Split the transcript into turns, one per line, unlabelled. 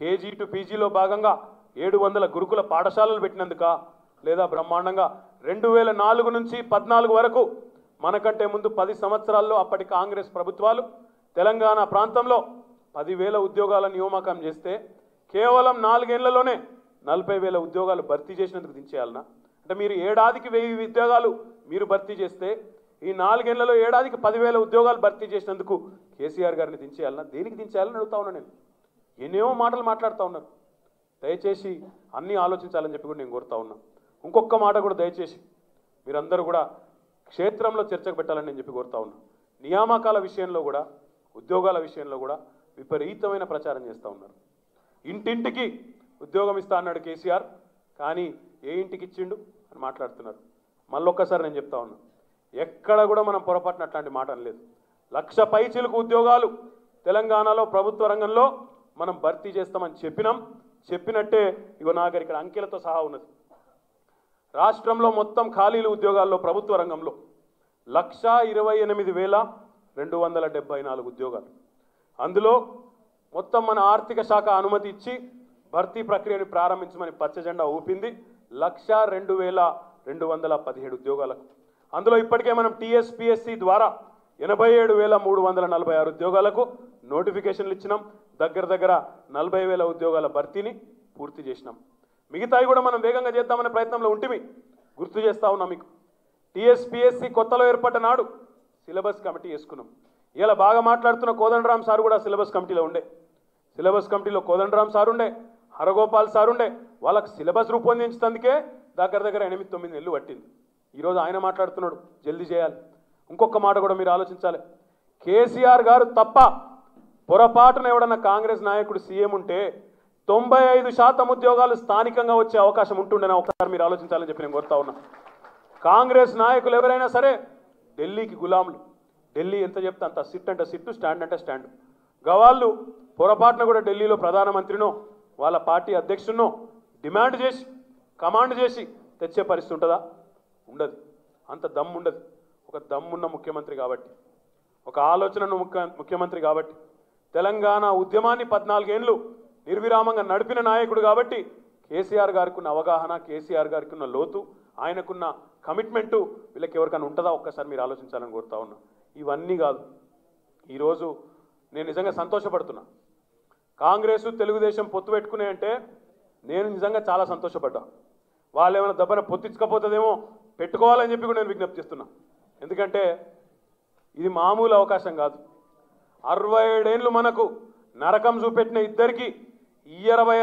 KG to పీజీలో భాగంగా ఏడు వందల గురుకుల పాఠశాలలు పెట్టినందుక లేదా బ్రహ్మాండంగా రెండు వేల నాలుగు నుంచి పద్నాలుగు వరకు మనకంటే ముందు పది సంవత్సరాల్లో అప్పటి కాంగ్రెస్ ప్రభుత్వాలు తెలంగాణ ప్రాంతంలో పదివేల ఉద్యోగాల నియామకం చేస్తే కేవలం నాలుగేళ్ళలోనే నలభై వేల ఉద్యోగాలు భర్తీ చేసినందుకు దించేయాలనా? అంటే మీరు ఏడాదికి వెయ్యి ఉద్యోగాలు మీరు భర్తీ చేస్తే ఈ నాలుగేళ్ళలో ఏడాదికి పదివేల ఉద్యోగాలు భర్తీ చేసినందుకు కేసీఆర్ గారిని దించేయాలన్నా దేనికి దించేయాలని అడుగుతా ఉన్నా నేను. ఎన్నో మాటలు మాట్లాడుతూ ఉన్నారు. దయచేసి అన్నీ ఆలోచించాలని చెప్పి కూడా నేను కోరుతా ఉన్నా. ఇంకొక మాట కూడా దయచేసి మీరందరూ కూడా క్షేత్రంలో చర్చకు పెట్టాలని నేను చెప్పి కోరుతా ఉన్నా. నియామకాల విషయంలో కూడా ఉద్యోగాల విషయంలో కూడా విపరీతమైన ప్రచారం చేస్తూ ఉన్నారు. ఇంటింటికి ఉద్యోగం ఇస్తా అన్నాడు కేసీఆర్ కానీ ఏ ఇంటికి ఇచ్చిండు అని మాట్లాడుతున్నారు. మళ్ళొక్కసారి నేను చెప్తా ఉన్నా. ఎక్కడ కూడా మనం పొరపాటున అట్లాంటి మాట అనలేదు లక్ష పైచిలకు ఉద్యోగాలు తెలంగాణలో ప్రభుత్వ రంగంలో మనం భర్తీ చేస్తామని చెప్పినాం. చెప్పినట్టే ఇగో నాకు ఇక్కడ అంకెలతో సహా ఉన్నది. రాష్ట్రంలో మొత్తం ఖాళీలు ఉద్యోగాల్లో ప్రభుత్వ రంగంలో లక్ష ఇరవై ఎనిమిది వేల రెండు వందల డెబ్బై నాలుగు ఉద్యోగాలు. అందులో మొత్తం మన ఆర్థిక శాఖ అనుమతి ఇచ్చి భర్తీ ప్రక్రియను ప్రారంభించమని పచ్చ జెండా ఊపింది లక్ష రెండు వేల రెండు వందల పదిహేడు ఉద్యోగాలకు. అందులో ఇప్పటికే మనం టీఎస్పిఎస్సి ద్వారా ఎనభై ఏడు వేల మూడు వందల నలభై ఆరు ఉద్యోగాలకు నోటిఫికేషన్లు ఇచ్చినాం. దగ్గర దగ్గర నలభై వేల ఉద్యోగాల భర్తీని పూర్తి చేసినాం. మిగతావి కూడా మనం వేగంగా చేద్దామనే ప్రయత్నంలో ఉంటిమి. గుర్తు చేస్తా ఉన్నాం మీకు. టీఎస్పిఎస్సి కొత్తలో ఏర్పడ్డ నాడు సిలబస్ కమిటీ వేసుకున్నాం. ఇలా బాగా మాట్లాడుతున్న కోదండరామ్ సార్ కూడా సిలబస్ కమిటీలో ఉండే. సిలబస్ కమిటీలో కోదండరామ్ సార్ ఉండే హరగోపాల్ సార్ ఉండే. వాళ్ళకి సిలబస్ రూపొందించినందుకే దగ్గర దగ్గర ఎనిమిది తొమ్మిది నెలలు పట్టింది. ఈరోజు ఆయన మాట్లాడుతున్నాడు జల్దీ చేయాలి. ఇంకొక మాట కూడా మీరు ఆలోచించాలి. కేసీఆర్ గారు తప్ప పొరపాటున ఎవడన్నా కాంగ్రెస్ నాయకుడు సీఎం ఉంటే తొంభై ఐదు శాతం ఉద్యోగాలు స్థానికంగా వచ్చే అవకాశం ఉంటుండేనా ఒకసారి మీరు ఆలోచించాలని చెప్పి నేను కోరుతా ఉన్నా. కాంగ్రెస్ నాయకులు ఎవరైనా సరే ఢిల్లీకి గులాములు. ఢిల్లీ ఎంత చెప్తే అంత సిట్ అంటే సిట్టు స్టాండ్ అంటే స్టాండ్. గవాళ్ళు పొరపాటున కూడా ఢిల్లీలో ప్రధానమంత్రినో వాళ్ళ పార్టీ అధ్యక్షుడినో డిమాండ్ చేసి కమాండ్ చేసి తెచ్చే పరిస్థితి ఉంటుందా? ఉండదు. అంత దమ్ము ఉండదు ఒక దమ్మున్న ముఖ్యమంత్రి కాబట్టి ఒక ఆలోచనను ముఖ్య ముఖ్యమంత్రి కాబట్టి తెలంగాణ ఉద్యమాన్ని పద్నాలుగేండ్లు నిర్విరామంగా నడిపిన నాయకుడు కాబట్టి కేసీఆర్ గారికి ఉన్న అవగాహన కేసీఆర్ గారికి ఉన్న లోతు ఆయనకున్న కమిట్మెంటు వీళ్ళకి ఎవరికైనా ఉంటుందా? ఒక్కసారి మీరు ఆలోచించాలని కోరుతా ఉన్నా. ఇవన్నీ కాదు. ఈరోజు నేను నిజంగా సంతోషపడుతున్నా. కాంగ్రెస్ తెలుగుదేశం పొత్తు పెట్టుకునే అంటే నేను నిజంగా చాలా సంతోషపడ్డా. వాళ్ళు ఏమైనా దెబ్బన పొత్తించకపోతుందేమో పెట్టుకోవాలని చెప్పి కూడా నేను విజ్ఞప్తి చేస్తున్నా. ఎందుకంటే ఇది మామూలు అవకాశం కాదు. అరవై ఏడేళ్ళు మనకు నరకం చూపెట్టిన ఇద్దరికి ఈ ఇరవై